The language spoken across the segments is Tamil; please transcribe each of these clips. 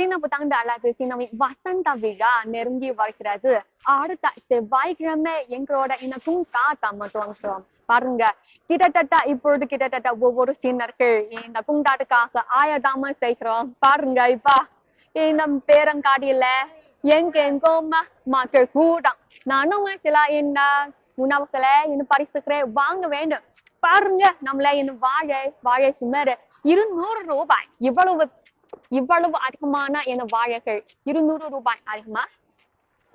சீன புத்தாண்டு அழகு சின்னவின் வசந்த விழா நெருங்கி வருகிறது. அடுத்த செவ்வாய்க்கிழமை எங்களோட இனக்கும் காட்டாம மட்டும் பாருங்க கிட்டத்தட்ட இப்பொழுது கிட்டத்தட்ட ஒவ்வொரு சீனர்கள் இந்த குங்காட்டுக்காக ஆயதாம செய்கிறோம். பாருங்க இப்பா இந்த பேரங்காடியில எங்க எங்கெங்கும் மக்கள் கூட்டம் நானும் சில இந்த உணவுகளை இன்னும் பரிசுக்கிறேன் வாங்க வேண்டும். பாருங்க நம்மள இன்னும் வாழை வாழை சுமார் இருநூறு ரூபாய். இவ்வளவு இவ்வளவு அதிகமான என வாழைகள் இருநூறு ரூபாய் அதிகமா?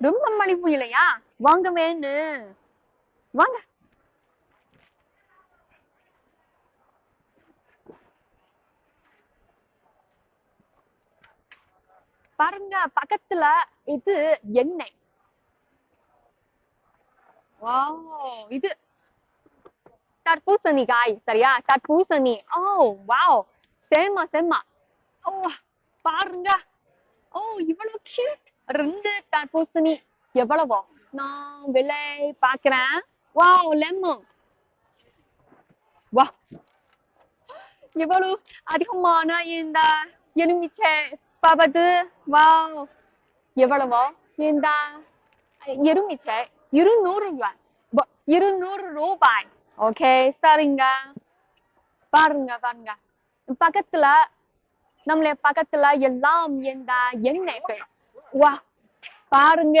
ரொம்ப மலிவு இல்லையா? வாங்க வேணும் வாங்க. பாருங்க பக்கத்துல இது எண்ணெய். வாவ் இது தர்பூசணி காய் சரியா? தர்பூசணி. Oh wow. சேமா சேமா. ஓ பாருங்க. ஓ இவ்வளவு கியூட் ரெண்டு தர்பூசணி எவ்வளவோ. நான் விலை பாக்குறேன் வாவ் லெமன் வா. இவ்வளவு அதிகமான இந்த எலுமிச்சை பாபத்து வாவ். எவ்வளவோ இந்த எலுமிச்சை இருநூறு ரூபாய். இருநூறு ரூபாய். ஓகே சரிங்க. பாருங்க பாருங்க. பக்கத்துல நம்மள பக்கத்துல எல்லாம் இந்த எண்ணெய் வா பாருங்க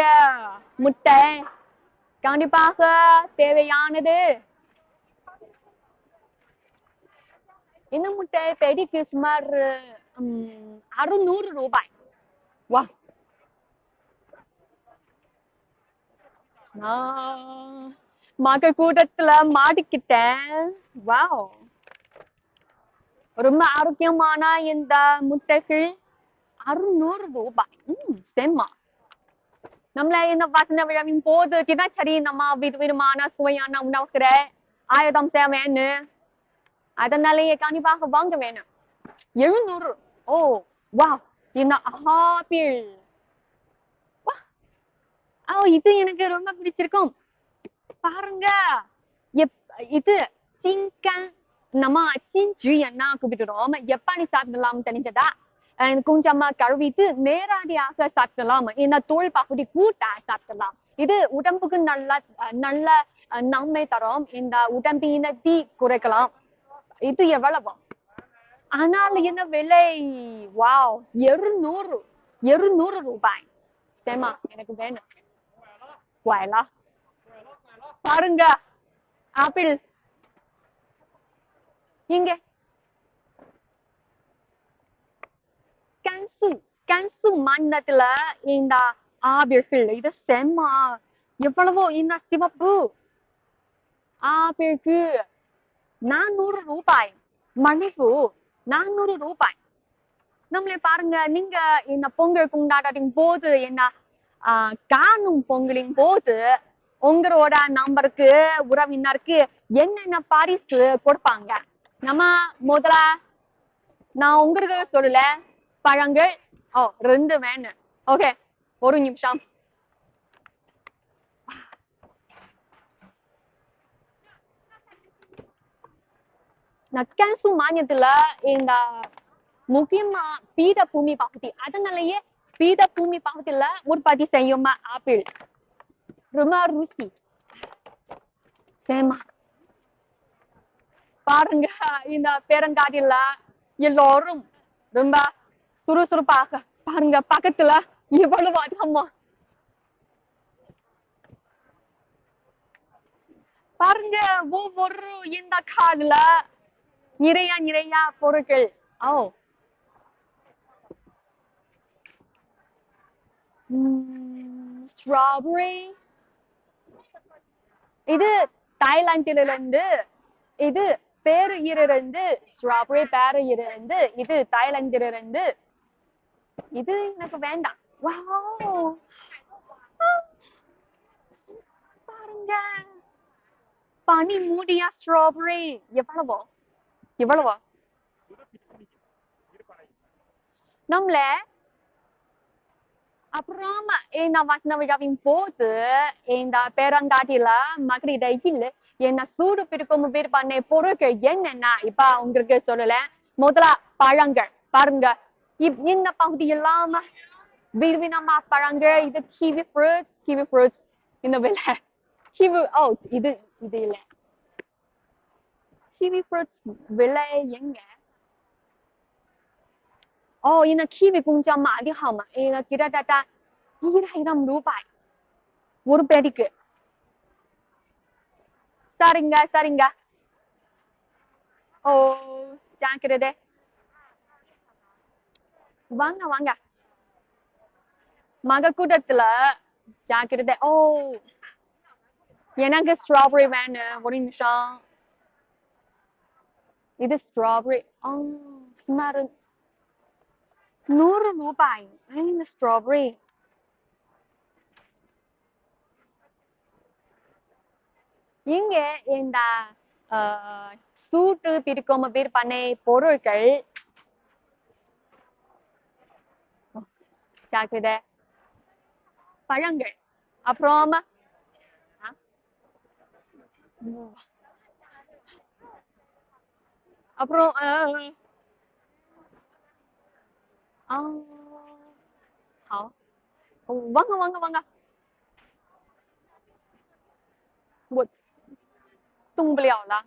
முட்டை. கண்டிப்பாக தேவையானது. இந்த முட்டை? பெடிக்கு சுமார் அறுநூறு ரூபாய். வா. நான் மக்கள் கூட்டத்துல மாட்டிக்கிட்டேன். வாவ். ரொம்ப ஆரோக்கியமான இந்த முட்டைகள் அறுநூறு ரூபாய். உம் செம்மா. நம்மள இந்த வசந்த விழாவின் போது தினச்சரி நம்ம வித விதமான சுவையான உணவுகளை ஆயுதம் செய்ய வேணும் அதனாலேயே கண்டிப்பாக வாங்க வேணும். எழுநூறு. ஓ வா இந்த ஆப்பிள். வா ஓ இது எனக்கு ரொம்ப பிடிச்சிருக்கும். பாருங்க. எப் இது சிங்கன் நம்ம சிஞ்சு என்ன கூப்பிடுறோம் எப்படி சாப்பிடலாம் தெரிஞ்சதா? அஹ் கொஞ்சமா கழுவிட்டு நேரடியாக சாப்பிடலாம். இந்த தோல் பகுதி கூட்ட சாப்பிடலாம். இது உடம்புக்கு நல்ல நல்ல நன்மை தரும். இந்த உடம்பின தீ குறைக்கலாம். இது எவ்வளவு. ஆனால் என்ன விலை? வாவ் இருநூறு இருநூறு ரூபாய். சேமா எனக்கு வேணும். பாருங்க ஆப்பிள். இங்க. கன்சு கன்சு மாநிலத்துல இந்த ஆபிர்கள் இது செம்ம எவ்வளவோ இந்த சிவப்பு. ஆப்பிளுக்கு நானூறு ரூபாய் மணிப்பு நானூறு ரூபாய். நம்மளே பாருங்க நீங்க இந்த பொங்கல் கொண்டாட்டத்தின் போது என்ன ஆஹ், காணும் பொங்கலின் போது உங்களோட நம்பருக்கு உறவினருக்கு என்னென்ன பரிசு கொடுப்பாங்க? நம்ம முதல்ல நான் உங்களுக்கு சொல்லல. பழங்கள். ஓ ரெண்டு வேணும் ஓகே ஒரு நிமிஷம். நக்கன்சு மாநிலத்துல இந்த முக்கியமா பீடபூமி பகுதி அதனாலயே பீடபூமி பகுதியில உற்பத்தி செய்யுமா ஆப்பிள். ரொம்ப ருசி. சேமா. பாருங்க இந்த பேரங்காடியில எல்லோரும் ரொம்ப சுறுசுறுப்பாக பாருங்க பக்கத்துல இவ்வளவு அதிகமா. பாருங்க ஒவ்வொரு இந்த காதுல நிறைய நிறைய பொருட்கள். ஓ. ஸ்ட்ராபெரி இது தாய்லாந்திலிருந்து இது பேருயிரிலிருந்து ஸ்ட்ராபெரி பேருயிரிலிருந்து இது தாய்லாந்திலிருந்து. இது எனக்கு வேண்டாம். வாவ் பாருங்க. பனி மூடியா ஸ்ட்ராபெரி எவ்வளவோ? எவ்வளவோ? நம்மள அப்புறம் இந்த வசந்த போது இந்த பேரங்காட்டில மக்களிடையில் என்ன சூடு பிடிக்கும் பண்ண பொருட்கள் என்னென்ன இப்ப உங்களுக்கு சொல்லல முதல்ல பழங்கள். பாருங்க இந்த பகுதி இல்லாம விதவிதமா பழங்கள் இது கிவி ஃப்ரூட்ஸ் கிவி ஃப்ரூட்ஸ் இந்த விலை கிவி அவுட் இது இது இல்ல. கிவி ஃப்ரூட்ஸ் விலை எங்க? ஓ இந்த கிவி கொஞ்சம் அதிகமா இந்த கிட்டத்தட்ட ஈராயிரம் ரூபாய். ஒரு பேடிக்கு. சரிங்க சரிங்க ஓ ஜாக்கிரதை வாங்க வாங்க மக கூட்டத்துல ஜாக்கிரதை ஓ எனக்கு ஸ்ட்ராபெரி வேணும் ஒரு நிமிஷம் இது ஸ்ட்ராபெரி ஓ சுமார் நூறு ரூபாய் இந்த ஸ்ட்ராபெரி இங்க இந்த அஹ், சூட்டு பிடிக்கும் விற்பனை பொருட்கள் ஜாக்கிரதை பழங்கள் அப்புறம் அப்புறம் வாங்க வாங்க வாங்க. 动不了了。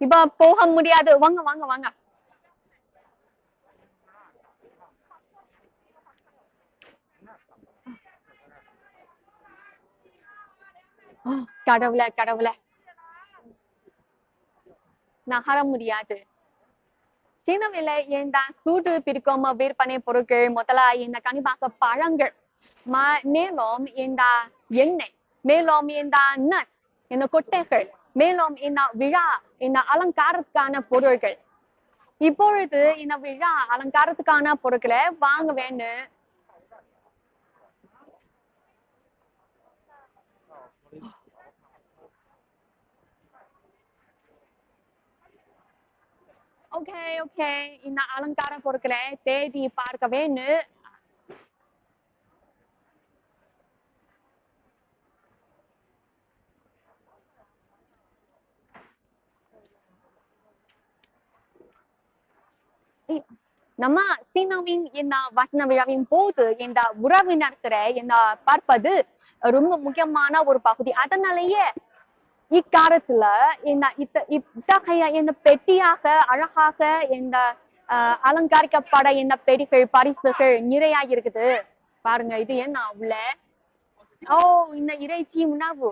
இப்ப போக முடியாது வாங்க வாங்க வாங்க ஆ, கடவுளே கடவுளே நகர முடியாது சின்ன விலை இந்த சூடு பிடிக்கும் விற்பனை பொருட்கள் முதல்ல இந்த கண்டிப்பாக பழங்கள் ம- மேலும் இந்த எண்ணெய் மேலும் இந்த நட்ஸ் இந்த கொட்டைகள் மேலும் இந்த விழா இந்த அலங்காரத்துக்கான பொருட்கள் இப்பொழுது இந்த விழா அலங்காரத்துக்கான பொருட்களை வாங்க வேண்டும் ஓகே ஓகே இந்த அலங்கார பொருட்களை தேடி பார்க்க வேண்டும் நம்ம சீனாவின் இந்த வசன விழாவின் போது இந்த உறவினர்களை இந்த பார்ப்பது ரொம்ப முக்கியமான ஒரு பகுதி. அதனாலேயே இக்காலத்துல இந்த இத்த இத்தகைய இந்த பெட்டியாக அழகாக இந்த அலங்கரிக்கப்பட இந்த பெடிகள் பரிசுகள் நிறைய இருக்குது. பாருங்க இது என்ன உள்ள? ஓ இந்த இறைச்சி உணவு.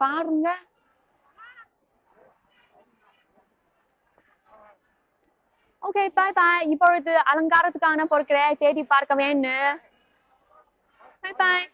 பாருங்க. ஓகே பாய் பாய் இப்பொழுது அலங்காரத்துக்கான பொருட்களை தேடி பார்க்க வேண்டும் பாய் பாய்